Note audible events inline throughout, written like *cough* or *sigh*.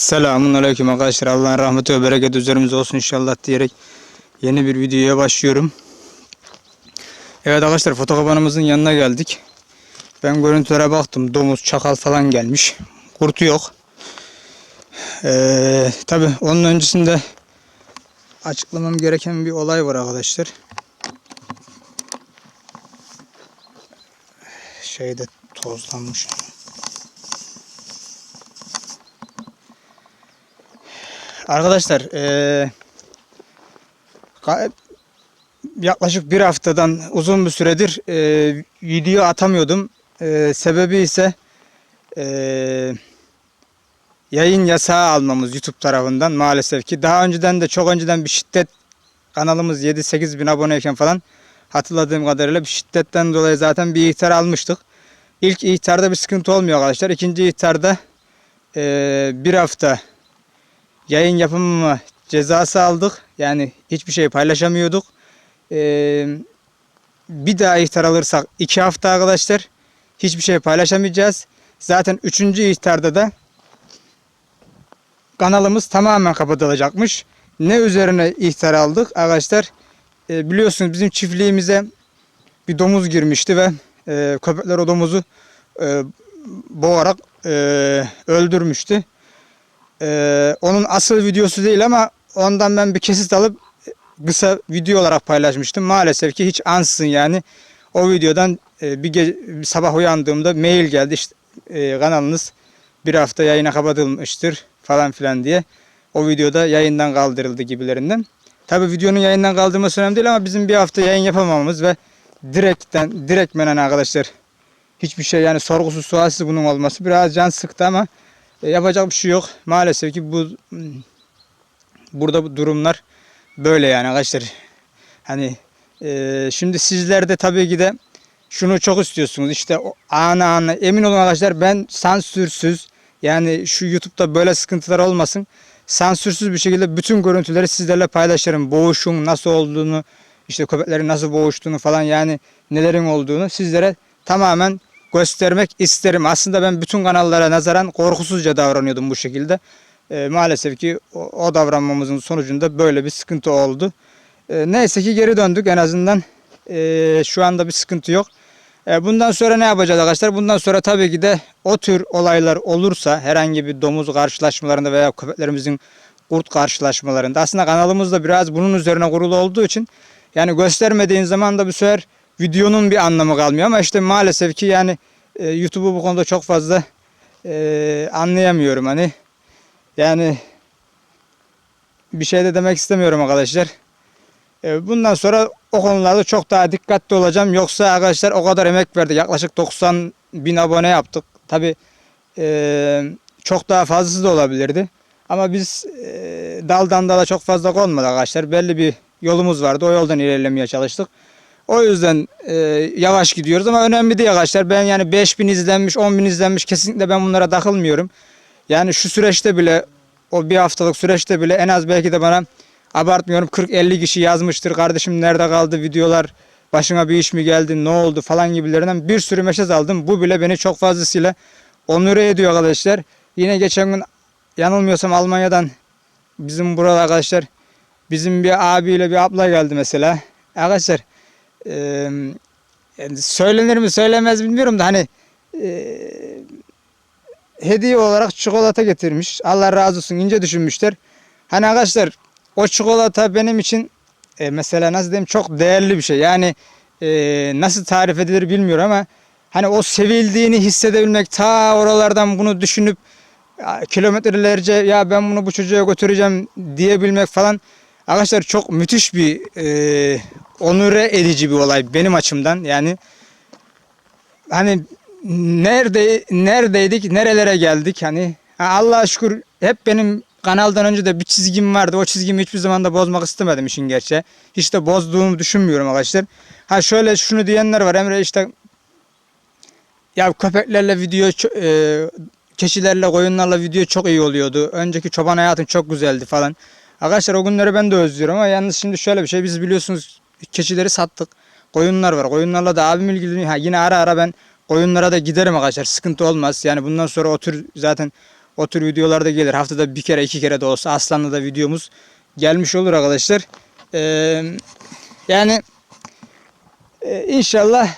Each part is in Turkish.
Selamun Aleyküm arkadaşlar. Allah'ın rahmeti ve bereketi üzerimize olsun inşallah diyerek yeni bir videoya başlıyorum. Evet arkadaşlar fotokopanımızın yanına geldik. Ben görüntülere baktım. Domuz, çakal falan gelmiş. Kurt yok. Ee, Tabi onun öncesinde açıklamam gereken bir olay var arkadaşlar. Şeyde tozlanmış. Arkadaşlar ga- yaklaşık bir haftadan uzun bir süredir eee, video atamıyordum. Eee, sebebi ise eee, yayın yasağı almamız YouTube tarafından maalesef ki. Daha önceden de çok önceden bir şiddet kanalımız 7-8 bin aboneyken falan hatırladığım kadarıyla bir şiddetten dolayı zaten bir ihtar almıştık. İlk ihtarda bir sıkıntı olmuyor arkadaşlar. İkinci ihtarda eee, bir hafta yayın yapımı cezası aldık. Yani hiçbir şey paylaşamıyorduk. Ee, bir daha ihtar alırsak iki hafta arkadaşlar hiçbir şey paylaşamayacağız. Zaten üçüncü ihtarda da kanalımız tamamen kapatılacakmış. Ne üzerine ihtar aldık arkadaşlar? Ee, biliyorsunuz bizim çiftliğimize bir domuz girmişti ve e, köpekler o domuzu e, boğarak e, öldürmüştü. Ee, onun asıl videosu değil ama ondan ben bir kesit alıp kısa video olarak paylaşmıştım. Maalesef ki hiç ansızın yani o videodan e, bir, ge- bir sabah uyandığımda mail geldi işte e, kanalınız bir hafta yayına kapatılmıştır falan filan diye. O videoda yayından kaldırıldı gibilerinden. Tabi videonun yayından kaldırması önemli değil ama bizim bir hafta yayın yapamamamız ve direkten direktmen arkadaşlar hiçbir şey yani sorgusuz sualsiz bunun olması biraz can sıktı ama yapacak bir şey yok. Maalesef ki bu burada bu durumlar böyle yani arkadaşlar. Hani e, şimdi sizler de tabii ki de şunu çok istiyorsunuz. İşte ana ana emin olun arkadaşlar ben sansürsüz yani şu YouTube'da böyle sıkıntılar olmasın. Sansürsüz bir şekilde bütün görüntüleri sizlerle paylaşırım. Boğuşun nasıl olduğunu, işte köpeklerin nasıl boğuştuğunu falan yani nelerin olduğunu sizlere tamamen göstermek isterim. Aslında ben bütün kanallara nazaran korkusuzca davranıyordum bu şekilde. Ee, maalesef ki o, o davranmamızın sonucunda böyle bir sıkıntı oldu. Ee, neyse ki geri döndük en azından. Ee, şu anda bir sıkıntı yok. Ee, bundan sonra ne yapacağız arkadaşlar? Bundan sonra tabii ki de o tür olaylar olursa herhangi bir domuz karşılaşmalarında veya köpeklerimizin kurt karşılaşmalarında aslında kanalımız da biraz bunun üzerine kurulu olduğu için yani göstermediğin zaman da bu sefer videonun bir anlamı kalmıyor ama işte maalesef ki yani e, YouTube'u bu konuda çok fazla e, anlayamıyorum hani yani bir şey de demek istemiyorum arkadaşlar. E, bundan sonra o konularda çok daha dikkatli olacağım. Yoksa arkadaşlar o kadar emek verdik. Yaklaşık 90 bin abone yaptık. Tabi çok daha fazlası da olabilirdi. Ama biz e, daldan dala çok fazla konmadık arkadaşlar. Belli bir yolumuz vardı. O yoldan ilerlemeye çalıştık. O yüzden e, yavaş gidiyoruz ama önemli değil arkadaşlar. Ben yani 5000 izlenmiş, 10.000 izlenmiş kesinlikle ben bunlara takılmıyorum. Yani şu süreçte bile o bir haftalık süreçte bile en az belki de bana abartmıyorum 40-50 kişi yazmıştır. Kardeşim nerede kaldı videolar? Başına bir iş mi geldi? Ne oldu? Falan gibilerinden bir sürü mesaj aldım. Bu bile beni çok fazlasıyla onur ediyor arkadaşlar. Yine geçen gün yanılmıyorsam Almanya'dan bizim burada arkadaşlar bizim bir abiyle bir abla geldi mesela. Arkadaşlar e, yani söylenir mi söylemez bilmiyorum da hani e, hediye olarak çikolata getirmiş. Allah razı olsun ince düşünmüşler. Hani arkadaşlar o çikolata benim için e, mesela nasıl diyeyim çok değerli bir şey. Yani e, nasıl tarif edilir bilmiyorum ama hani o sevildiğini hissedebilmek ta oralardan bunu düşünüp kilometrelerce ya ben bunu bu çocuğa götüreceğim diyebilmek falan arkadaşlar çok müthiş bir e, onure edici bir olay benim açımdan. Yani hani nerede neredeydik, nerelere geldik hani ha, Allah'a şükür hep benim kanaldan önce de bir çizgim vardı. O çizgimi hiçbir zaman da bozmak istemedim işin gerçeği. Hiç de bozduğumu düşünmüyorum arkadaşlar. Ha şöyle şunu diyenler var Emre işte ya köpeklerle video e, keçilerle koyunlarla video çok iyi oluyordu. Önceki çoban hayatın çok güzeldi falan. Arkadaşlar o günleri ben de özlüyorum ama yalnız şimdi şöyle bir şey biz biliyorsunuz keçileri sattık. Koyunlar var. Koyunlarla da abim ilgileniyor. Ha, yine ara ara ben koyunlara da giderim arkadaşlar. Sıkıntı olmaz. Yani bundan sonra o tür zaten O tür videolar da gelir. Haftada bir kere iki kere de olsa Aslan'la da videomuz gelmiş olur arkadaşlar. Ee, yani e, inşallah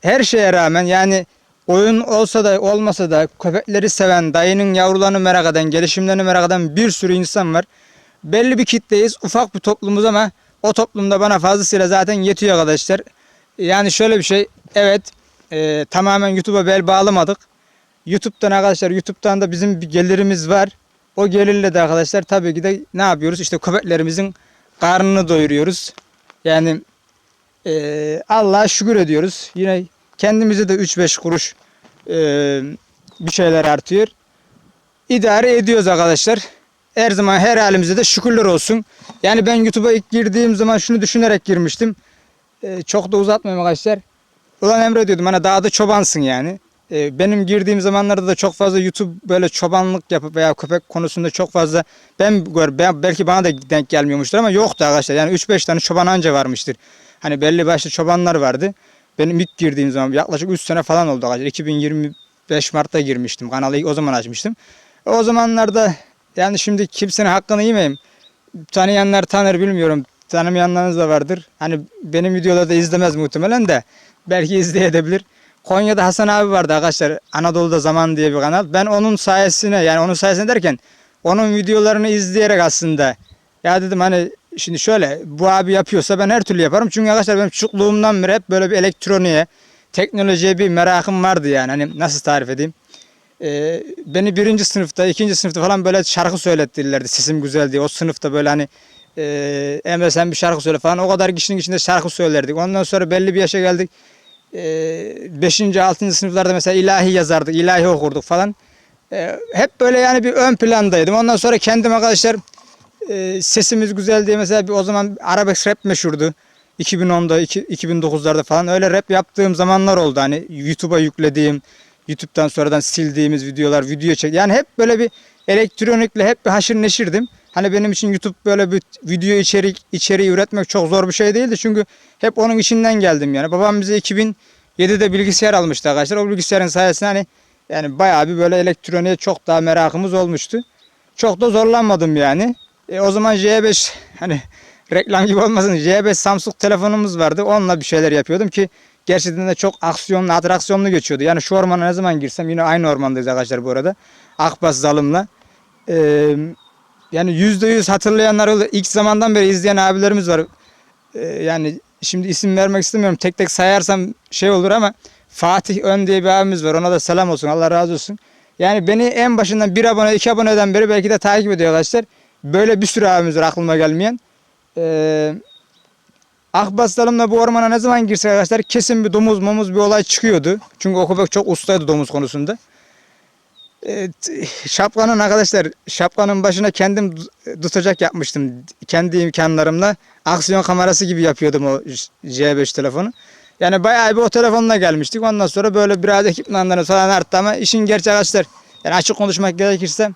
her şeye rağmen yani oyun olsa da olmasa da köpekleri seven, dayının yavrularını merak eden, gelişimlerini merak eden bir sürü insan var. Belli bir kitleyiz, ufak bir toplumuz ama o toplumda bana fazlasıyla zaten yetiyor arkadaşlar. Yani şöyle bir şey, evet e, tamamen YouTube'a bel bağlamadık. YouTube'dan arkadaşlar, YouTube'dan da bizim bir gelirimiz var. O gelirle de arkadaşlar tabii ki de ne yapıyoruz? İşte köpeklerimizin karnını doyuruyoruz. Yani e, Allah'a şükür ediyoruz. Yine kendimize de 3-5 kuruş e, bir şeyler artıyor. İdare ediyoruz arkadaşlar. Her zaman her halimizde de şükürler olsun. Yani ben YouTube'a ilk girdiğim zaman şunu düşünerek girmiştim. E, çok da uzatmayayım arkadaşlar. Ulan Emre diyordum hani dağda çobansın yani. E, benim girdiğim zamanlarda da çok fazla YouTube böyle çobanlık yapıp veya köpek konusunda çok fazla ben, ben belki bana da denk gelmiyormuştur ama yoktu arkadaşlar. Yani 3-5 tane çoban anca varmıştır. Hani belli başlı çobanlar vardı. Benim ilk girdiğim zaman yaklaşık 3 sene falan oldu arkadaşlar. 2025 Mart'ta girmiştim. Kanalı o zaman açmıştım. O zamanlarda yani şimdi kimsenin hakkını yemeyeyim. Tanıyanlar tanır bilmiyorum. Tanımayanlarınız da vardır. Hani benim videoları da izlemez muhtemelen de. Belki izleyebilir. Konya'da Hasan abi vardı arkadaşlar. Anadolu'da Zaman diye bir kanal. Ben onun sayesinde yani onun sayesinde derken onun videolarını izleyerek aslında ya dedim hani şimdi şöyle bu abi yapıyorsa ben her türlü yaparım. Çünkü arkadaşlar benim çocukluğumdan beri hep böyle bir elektroniğe, teknolojiye bir merakım vardı yani. Hani nasıl tarif edeyim? Ee, beni birinci sınıfta, ikinci sınıfta falan böyle şarkı söylettirirlerdi. Sesim güzel diye. O sınıfta böyle hani e, Emre sen bir şarkı söyle falan. O kadar kişinin içinde şarkı söylerdik. Ondan sonra belli bir yaşa geldik. 5. 6. sınıflarda mesela ilahi yazardık, ilahi okurduk falan. Ee, hep böyle yani bir ön plandaydım. Ondan sonra kendim arkadaşlar e, sesimiz güzel diye mesela bir o zaman arabesk rap meşhurdu. 2010'da, iki- 2009'larda falan öyle rap yaptığım zamanlar oldu. Hani YouTube'a yüklediğim, YouTube'dan sonradan sildiğimiz videolar, video çek. Yani hep böyle bir elektronikle hep bir haşır neşirdim. Hani benim için YouTube böyle bir video içerik içeriği üretmek çok zor bir şey değildi. Çünkü hep onun içinden geldim yani. Babam bize 2007'de bilgisayar almıştı arkadaşlar. O bilgisayarın sayesinde hani yani bayağı bir böyle elektroniğe çok daha merakımız olmuştu. Çok da zorlanmadım yani. E, o zaman J5 hani *laughs* reklam gibi olmasın J5 Samsung telefonumuz vardı. Onunla bir şeyler yapıyordum ki gerçekten de çok aksiyonlu, atraksiyonlu geçiyordu. Yani şu ormana ne zaman girsem yine aynı ormandayız arkadaşlar bu arada. Akbas Zalım'la. Ee, yani yüzde yüz hatırlayanlar olur. İlk zamandan beri izleyen abilerimiz var. Ee, yani şimdi isim vermek istemiyorum. Tek tek sayarsam şey olur ama Fatih Ön diye bir abimiz var. Ona da selam olsun. Allah razı olsun. Yani beni en başından bir abone, iki aboneden beri belki de takip ediyor arkadaşlar. Böyle bir sürü abimiz var aklıma gelmeyen. Ee, Akbaslarımla bu ormana ne zaman girsek arkadaşlar kesin bir domuz momuz bir olay çıkıyordu. Çünkü o köpek çok ustaydı domuz konusunda. Evet, şapkanın arkadaşlar şapkanın başına kendim tutacak yapmıştım. Kendi imkanlarımla aksiyon kamerası gibi yapıyordum o J5 telefonu. Yani bayağı bir o telefonla gelmiştik. Ondan sonra böyle biraz ekipmanları falan arttı ama işin gerçeği arkadaşlar yani açık konuşmak gerekirse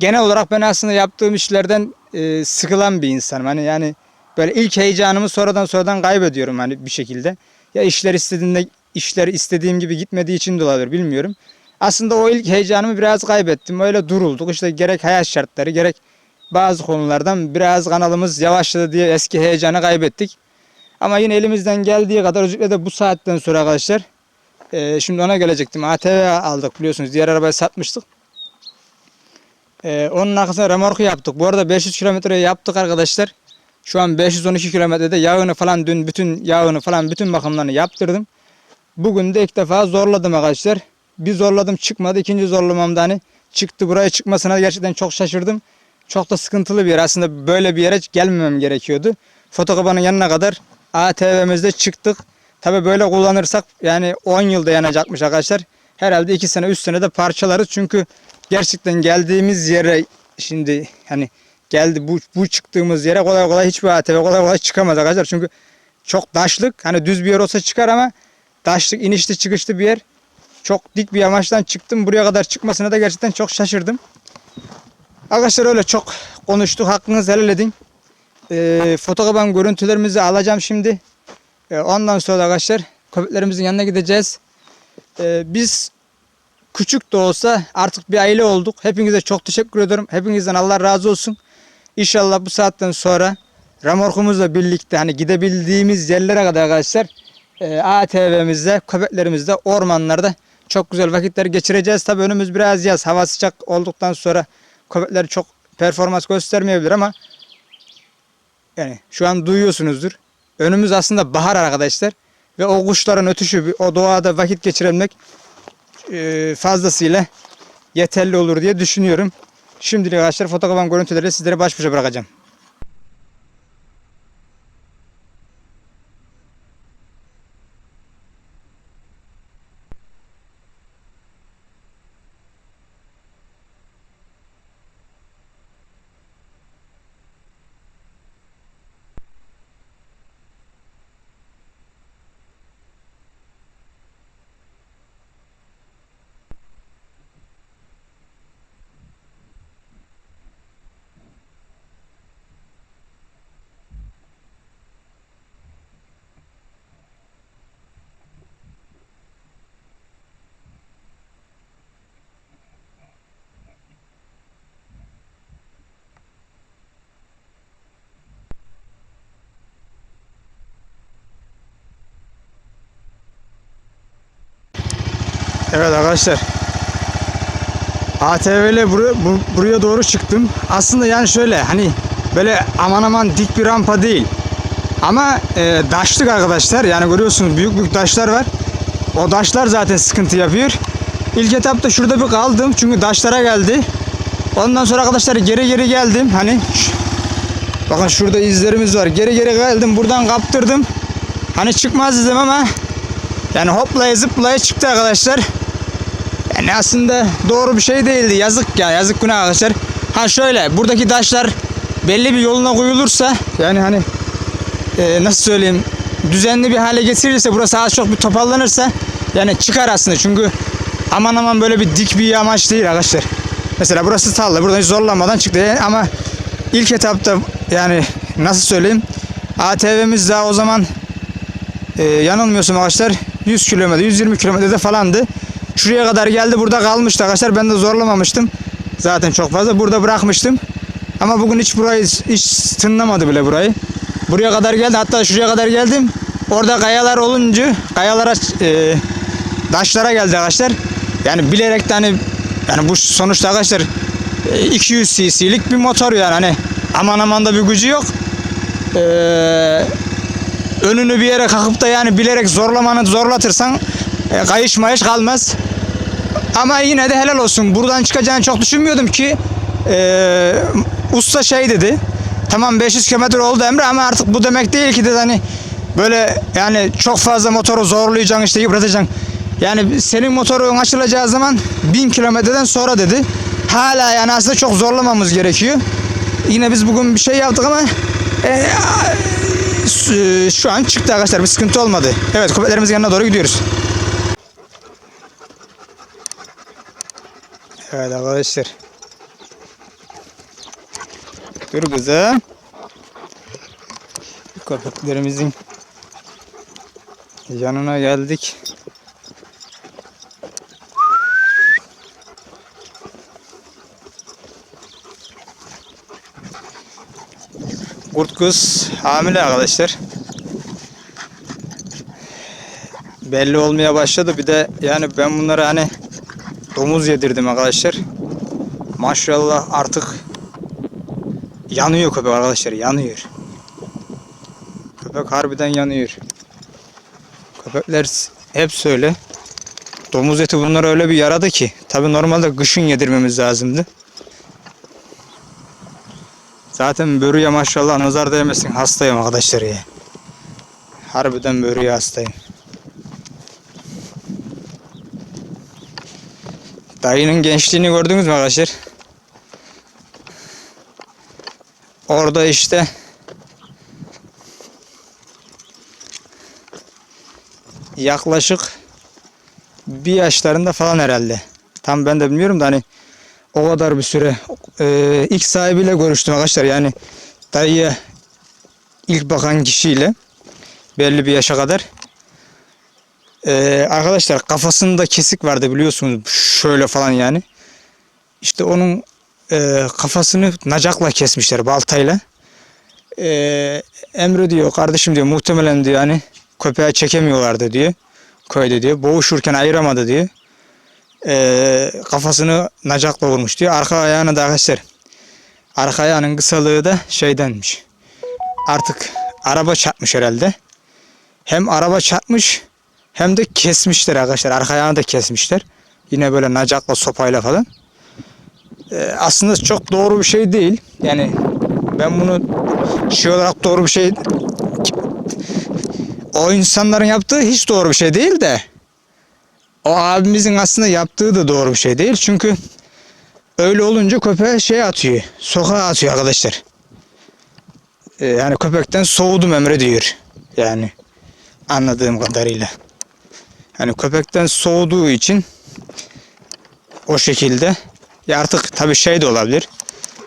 genel olarak ben aslında yaptığım işlerden e, sıkılan bir insanım. Hani yani böyle ilk heyecanımı sonradan sonradan kaybediyorum hani bir şekilde. Ya işler istediğinde işler istediğim gibi gitmediği için de olabilir bilmiyorum. Aslında o ilk heyecanımı biraz kaybettim. Öyle durulduk. İşte gerek hayat şartları gerek bazı konulardan biraz kanalımız yavaşladı diye eski heyecanı kaybettik. Ama yine elimizden geldiği kadar özellikle de bu saatten sonra arkadaşlar e, şimdi ona gelecektim. ATV aldık biliyorsunuz. Diğer arabayı satmıştık. E, onun arkasına remorku yaptık. Bu arada 500 kilometre yaptık arkadaşlar. Şu an 512 kilometrede yağını falan dün bütün yağını falan bütün bakımlarını yaptırdım. Bugün de ilk defa zorladım arkadaşlar. Bir zorladım çıkmadı. İkinci zorlamamda hani çıktı. Buraya çıkmasına gerçekten çok şaşırdım. Çok da sıkıntılı bir yer. Aslında böyle bir yere gelmemem gerekiyordu. Fotokopanın yanına kadar ATV'mizde çıktık. Tabi böyle kullanırsak yani 10 yılda yanacakmış arkadaşlar. Herhalde 2 sene 3 senede parçalarız. Çünkü gerçekten geldiğimiz yere şimdi hani geldi bu, bu çıktığımız yere kolay kolay hiçbir ATV kolay kolay çıkamaz arkadaşlar. Çünkü çok taşlık. Hani düz bir yer olsa çıkar ama taşlık inişli çıkışlı bir yer. Çok dik bir yamaçtan çıktım. Buraya kadar çıkmasına da gerçekten çok şaşırdım. Arkadaşlar öyle çok konuştuk. Hakkınızı helal edin. Ee, fotokopan görüntülerimizi alacağım şimdi. Ee, ondan sonra arkadaşlar köpeklerimizin yanına gideceğiz. Ee, biz küçük de olsa artık bir aile olduk. Hepinize çok teşekkür ediyorum. Hepinizden Allah razı olsun. İnşallah bu saatten sonra Ramorkumuzla birlikte hani gidebildiğimiz yerlere kadar arkadaşlar e, ATV'mizde, köpeklerimizde, ormanlarda çok güzel vakitler geçireceğiz. Tabii önümüz biraz yaz. Hava sıcak olduktan sonra köpekler çok performans göstermeyebilir ama yani şu an duyuyorsunuzdur. Önümüz aslında bahar arkadaşlar. Ve o kuşların ötüşü, o doğada vakit geçirebilmek e, fazlasıyla yeterli olur diye düşünüyorum. Şimdilik arkadaşlar fotoğrafan görüntüleri sizlere baş başa bırakacağım. Evet arkadaşlar. ATV'le buraya, bu- buraya doğru çıktım. Aslında yani şöyle hani böyle aman aman dik bir rampa değil. Ama e, daşlık arkadaşlar. Yani görüyorsunuz büyük büyük taşlar var. O taşlar zaten sıkıntı yapıyor. İlk etapta şurada bir kaldım. Çünkü taşlara geldi. Ondan sonra arkadaşlar geri geri geldim. Hani bakın şurada izlerimiz var. Geri geri geldim. Buradan kaptırdım. Hani çıkmaz dedim ama yani hoplaya zıplaya çıktı arkadaşlar. Yani aslında doğru bir şey değildi. Yazık ya yazık günah arkadaşlar. Ha şöyle buradaki taşlar belli bir yoluna koyulursa yani hani e, nasıl söyleyeyim düzenli bir hale getirilirse burası az çok bir toparlanırsa yani çıkar aslında çünkü aman aman böyle bir dik bir yamaç değil arkadaşlar. Mesela burası tarla buradan hiç zorlanmadan çıktı Yani ama ilk etapta yani nasıl söyleyeyim ATV'miz daha o zaman e, yanılmıyorsam arkadaşlar 100 kilometre 120 kilometrede falandı. Şuraya kadar geldi burada kalmıştı arkadaşlar. Ben de zorlamamıştım. Zaten çok fazla burada bırakmıştım. Ama bugün hiç burayı hiç tınlamadı bile burayı. Buraya kadar geldi. Hatta şuraya kadar geldim. Orada kayalar olunca kayalara e, taşlara geldi arkadaşlar. Yani bilerek de hani yani bu sonuçta arkadaşlar e, 200 cc'lik bir motor yani hani aman aman da bir gücü yok. Eee önünü bir yere kalkıp da yani bilerek zorlamanı zorlatırsan e, kayış mayış kalmaz. Ama yine de helal olsun. Buradan çıkacağını çok düşünmüyordum ki e, usta şey dedi. Tamam 500 kilometre oldu Emre ama artık bu demek değil ki dedi hani böyle yani çok fazla motoru zorlayacaksın işte yıpratacaksın. Yani senin motorun açılacağı zaman 1000 kilometreden sonra dedi. Hala yani aslında çok zorlamamız gerekiyor. Yine biz bugün bir şey yaptık ama e, Su- şu an çıktı arkadaşlar bir sıkıntı olmadı. Evet köpeklerimizin yanına doğru gidiyoruz. Evet arkadaşlar. Dur kızım. Köpeklerimizin yanına geldik. Kurt kız hamile arkadaşlar. Belli olmaya başladı. Bir de yani ben bunları hani domuz yedirdim arkadaşlar. Maşallah artık yanıyor köpek arkadaşlar yanıyor. Köpek harbiden yanıyor. Köpekler hep öyle. Domuz eti bunları öyle bir yaradı ki. Tabi normalde kışın yedirmemiz lazımdı. Zaten börüye maşallah nazar değmesin hastayım arkadaşlar ya. Harbiden börüye hastayım. Dayının gençliğini gördünüz mü arkadaşlar? Orada işte yaklaşık bir yaşlarında falan herhalde. Tam ben de bilmiyorum da hani o kadar bir süre e, ilk sahibiyle görüştüm arkadaşlar. Yani dayıya ilk bakan kişiyle belli bir yaşa kadar. Ee, arkadaşlar kafasında kesik vardı biliyorsunuz şöyle falan yani. İşte onun e, kafasını nacakla kesmişler baltayla. Ee, Emre diyor kardeşim diyor muhtemelen diyor hani köpeğe çekemiyorlardı diyor. Köyde diyor. Boğuşurken ayıramadı diyor. Ee, kafasını nacakla vurmuş diyor. Arka ayağına da arkadaşlar arka ayağının kısalığı da şeydenmiş. Artık araba çarpmış herhalde. Hem araba çarpmış hem de kesmişler arkadaşlar. Arka ayağını da kesmişler. Yine böyle nacakla sopayla falan. Ee, aslında çok doğru bir şey değil. Yani ben bunu şey olarak doğru bir şey o insanların yaptığı hiç doğru bir şey değil de o abimizin aslında yaptığı da doğru bir şey değil. Çünkü öyle olunca köpeğe şey atıyor. Sokağa atıyor arkadaşlar. Ee, yani köpekten soğudum Emre diyor. Yani anladığım kadarıyla. Yani köpekten soğuduğu için o şekilde ya artık tabii şey de olabilir.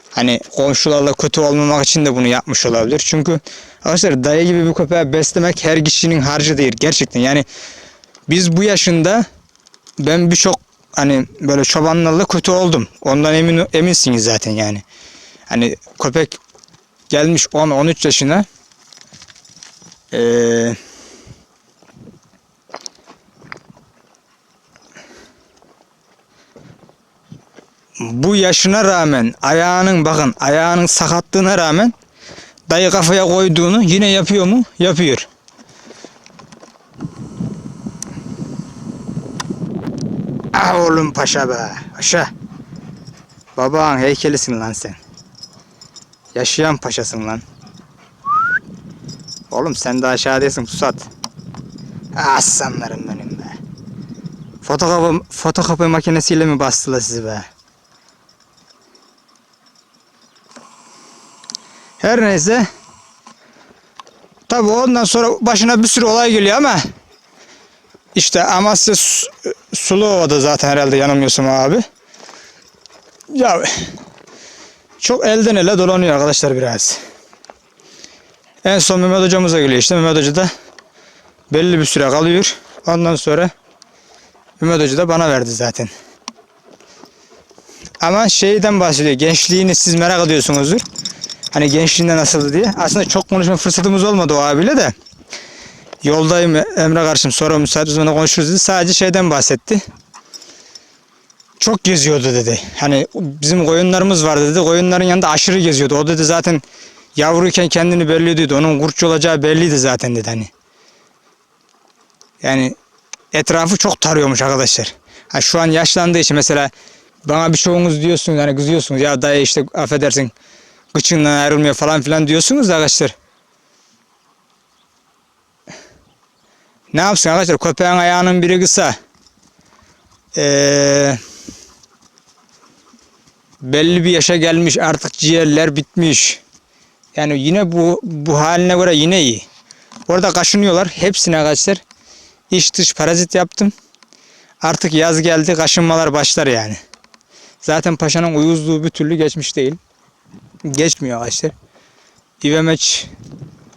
Hani komşularla kötü olmamak için de bunu yapmış olabilir. Çünkü arkadaşlar dayı gibi bir köpeği beslemek her kişinin harcı değil gerçekten. Yani biz bu yaşında ben birçok hani böyle çobanlarla kötü oldum. Ondan emin eminsiniz zaten yani. Hani köpek gelmiş 10-13 yaşına eee bu yaşına rağmen ayağının bakın ayağının sakatlığına rağmen dayı kafaya koyduğunu yine yapıyor mu? Yapıyor. Ah oğlum paşa be. Paşa. Baban heykelisin lan sen. Yaşayan paşasın lan. Oğlum sen de aşağıdasın pusat. Aslanlarım benim be. Fotokopi, fotokopi makinesiyle mi bastılar sizi be? Her neyse. Tabi ondan sonra başına bir sürü olay geliyor ama işte Amasya Su- Suluova'da zaten herhalde yanılmıyorsam abi. Ya çok elden ele dolanıyor arkadaşlar biraz. En son Mehmet hocamıza geliyor işte. Mehmet hoca da belli bir süre kalıyor. Ondan sonra Mehmet hoca da bana verdi zaten. Ama şeyden bahsediyor. Gençliğini siz merak ediyorsunuzdur. Hani gençliğinde nasıldı diye. Aslında çok konuşma fırsatımız olmadı o abiyle de. Yoldayım Emre karşım sonra müsait zamanda konuşuruz dedi. Sadece şeyden bahsetti. Çok geziyordu dedi. Hani bizim koyunlarımız vardı dedi. Koyunların yanında aşırı geziyordu. O dedi zaten yavruyken kendini belli ediyordu. Onun kurtçu olacağı belliydi zaten dedi hani. Yani etrafı çok tarıyormuş arkadaşlar. Ha şu an yaşlandığı için mesela bana birçoğunuz diyorsunuz hani kızıyorsunuz ya dayı işte affedersin gıçından ayrılmıyor falan filan diyorsunuz da arkadaşlar. Ne yapsın arkadaşlar köpeğin ayağının biri kısa. Ee, belli bir yaşa gelmiş artık ciğerler bitmiş. Yani yine bu bu haline göre yine iyi. Orada kaşınıyorlar. Hepsine arkadaşlar iç dış parazit yaptım. Artık yaz geldi kaşınmalar başlar yani. Zaten paşanın uyuzluğu bir türlü geçmiş değil. Geçmiyor arkadaşlar. İvemeç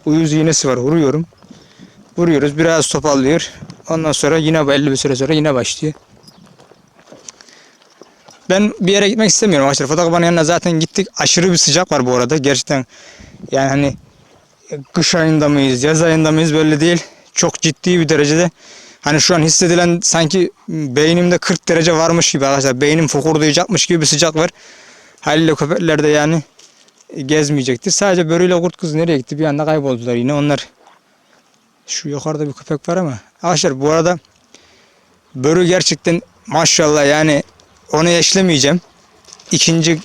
uyuz iğnesi var. Vuruyorum. Vuruyoruz. Biraz topallıyor. Ondan sonra yine belli bir süre sonra yine başlıyor. Ben bir yere gitmek istemiyorum arkadaşlar. Fotoğrafın yanına zaten gittik. Aşırı bir sıcak var bu arada. Gerçekten yani hani kış ayında mıyız, yaz ayında mıyız belli değil. Çok ciddi bir derecede. Hani şu an hissedilen sanki beynimde 40 derece varmış gibi arkadaşlar. Beynim fokurdayacakmış gibi bir sıcak var. Haliyle köpekler de yani gezmeyecektir. Sadece börüyle kurt kız nereye gitti? Bir anda kayboldular yine. Onlar şu yukarıda bir köpek var ama. Arkadaşlar bu arada börü gerçekten maşallah yani onu eşlemeyeceğim. İkinci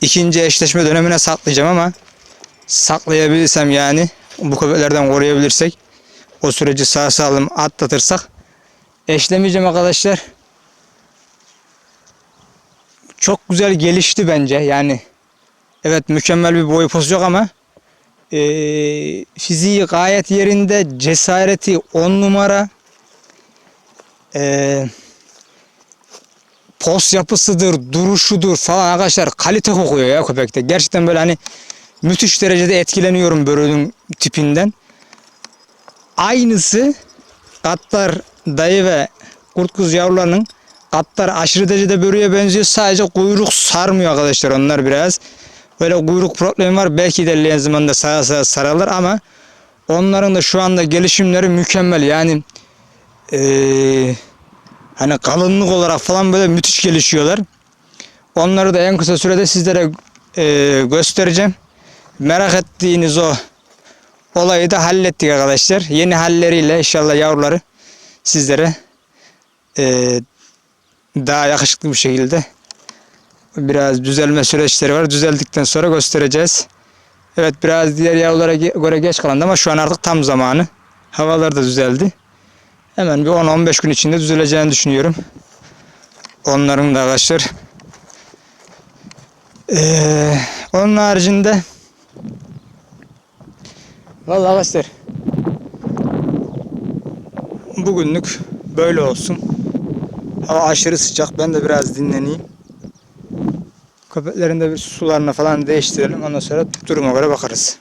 ikinci eşleşme dönemine saklayacağım ama saklayabilirsem yani bu köpeklerden koruyabilirsek o süreci sağ salim atlatırsak eşlemeyeceğim arkadaşlar. Çok güzel gelişti bence yani evet mükemmel bir boy pozu yok ama eee fiziği gayet yerinde cesareti on numara eee post yapısıdır, duruşudur falan arkadaşlar kalite kokuyor ya köpekte. Gerçekten böyle hani müthiş derecede etkileniyorum börünün tipinden. Aynısı katlar dayı ve kurt kuz yavrularının katları aşırı derecede börüye benziyor. Sadece kuyruk sarmıyor arkadaşlar onlar biraz. Böyle kuyruk problemi var. Belki ilerleyen zamanda sağa sağa sararlar ama onların da şu anda gelişimleri mükemmel. Yani eee, hani kalınlık olarak falan böyle müthiş gelişiyorlar. Onları da en kısa sürede sizlere eee, göstereceğim. Merak ettiğiniz o olayı da hallettik arkadaşlar. Yeni halleriyle inşallah yavruları sizlere eee, daha yakışıklı bir şekilde biraz düzelme süreçleri var. Düzeldikten sonra göstereceğiz. Evet biraz diğer yavrulara göre geç kalandı ama şu an artık tam zamanı. Havalar da düzeldi. Hemen bir 10-15 gün içinde düzeleceğini düşünüyorum. Onların da arkadaşlar. Ee, onun haricinde Vallahi arkadaşlar bugünlük böyle olsun. Hava aşırı sıcak. Ben de biraz dinleneyim. Köpeklerin de bir sularını falan değiştirelim. Ondan sonra duruma göre bakarız.